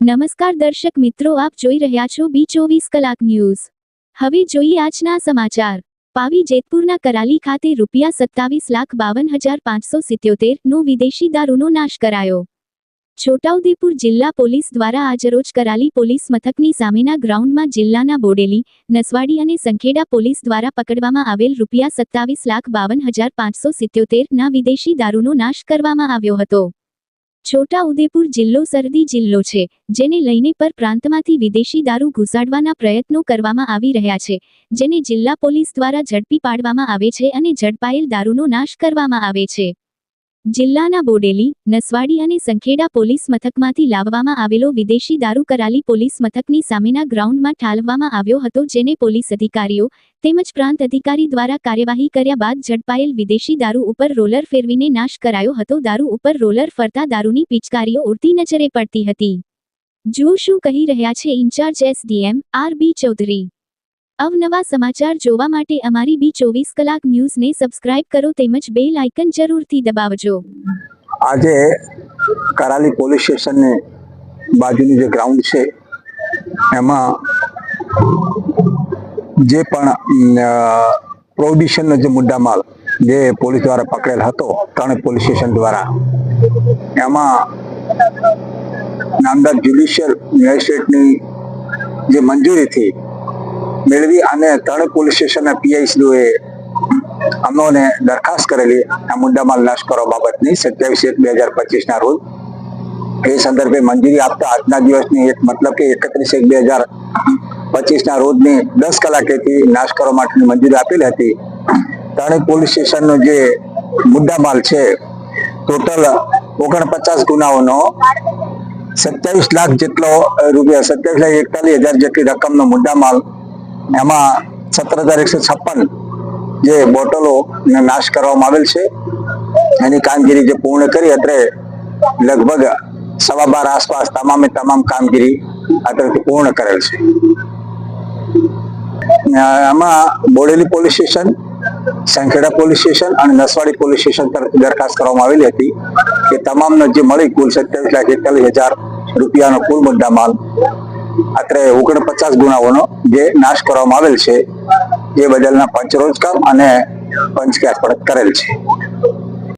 નમસ્કાર દર્શક મિત્રો, આપ જોઈ રહ્યા છો બી ચોવીસ કલાક ન્યૂઝ. હવે જોઈએ આજના સમાચાર. પાવી જેતપુરના કરાલી ખાતે રૂપિયા સત્તાવીસ લાખ બાવન હજાર પાંચસો સિત્યોતેર નો વિદેશી દારૂનો નાશ કરાયો. છોટાઉદેપુર જિલ્લા પોલીસ દ્વારા આજરોજ કરાલી પોલીસ મથકની સામેના ગ્રાઉન્ડમાં જિલ્લાના બોડેલી, નસવાડી અને સંખેડા પોલીસ દ્વારા પકડવામાં આવેલ રૂપિયા સત્તાવીસ લાખ બાવન હજાર પાંચસો સિત્યોતેરના વિદેશી દારૂનો નાશ કરવામાં આવ્યો હતો. છોટા ઉદેપુર જિલ્લો સરદી જિલ્લો છે, જેને લઈને પર પ્રાંતમાંથી વિદેશી દારૂ ઘુસાડવાના પ્રયત્નો કરવામાં આવી રહ્યા છે, જેને જિલ્લા પોલીસ દ્વારા ઝડપી પાડવામાં આવે છે અને ઝડપાયેલ દારૂનો નાશ કરવામાં આવે છે. જિલ્લાના બોડેલી, નસવાડી અને સંખેડા પોલીસ મથકમાંથી લાવવામાં આવેલો વિદેશી દારૂ કરાલી પોલીસ મથકની સામેના ગ્રાઉન્ડમાં ઠાલવવામાં આવ્યો હતો જેને પોલીસ અધિકારીઓ તેમજ પ્રાંત અધિકારી દ્વારા કાર્યવાહી કર્યા બાદ ઝડપાયેલ વિદેશી દારૂ ઉપર રોલર ફેરવીને નાશ કરાયો હતો. દારૂ ઉપર રોલર ફરતા દારૂની પિચકારીઓ ઉડતી નજરે પડતી હતી. જુઓ શું કહી રહ્યા છે. Incharge SDM R B Chaudhary. અવનવા સમાચાર જોવા માટે અમારી બી ચોવીસ કલાક ન્યૂઝને સબસ્ક્રાઇબ કરો તેમજ બેલ આઇકન જરૂરથી દબાવજો. આજે કરાલી પોલીસ સ્ટેશનની બાજુનું જે ગ્રાઉન્ડ છે, એમાં જે પણ પ્રોહિબિશનનો જે મુદ્દામાલ જે પોલીસ દ્વારા પકડેલ હતો ત્રણ પોલીસ સ્ટેશન દ્વારા, એમાં નામદાર જ્યુડિશિયલ મેજિસ્ટ્રેટની જે મંજૂરીથી મેળવી અને ત્રણ પોલીસ સ્ટેશનના પીઆઈસીઓએ અમોને દરખાસ્ત કરેલી આ મુદ્દામાલ નાશ કરવા બાબતની સત્યાવીસ એક બે હજાર પચીસ ના રોજ. એ સંદર્ભે મંજૂરી આપતા આજના દિવસની એક મતલબ કે એકત્રીસ એક બે હજાર પચીસ ના રોજની દસ કલાકેથી નાશ કરવા માટેની મંજૂરી આપેલી હતી. ત્રણેય પોલીસ સ્ટેશનનો જે મુદ્દામાલ છે, ટોટલ ઓગણપચાસ ગુનાઓનો સત્યાવીસ લાખ જેટલો રૂપિયા, સત્યાવીસ લાખ એકતાલીસ હજાર જેટલી રકમનો મુદ્દામાલ એમાં સત્તર હજાર એકસો છપ્પન જે બોટલો નાશ કરવામાં આવેલ છે. એની કામગીરી જે પૂર્ણ કરી અત્રે લગભગ સવા બાર આસપાસ તમામે તમામ કામગીરી અત્રેથી પૂર્ણ કરેલ છે. આમાં Bodeli police station, Sankheda police station અને નસવાડી પોલીસ સ્ટેશન તરફથી દરખાસ્ત કરવામાં આવેલી હતી કે તમામનો જે મળી કુલ સત્યાવીસ લાખ એકતાલીસ હજાર રૂપિયાનો કુલ મુદ્દામાલ અત્રે ઓગણપચાસ ગુનાઓનો જે નાશ કરવામાં આવેલ છે, એ બદલના પંચરોજ રોજગાર અને પંચકે અર્પણ કરેલ છે.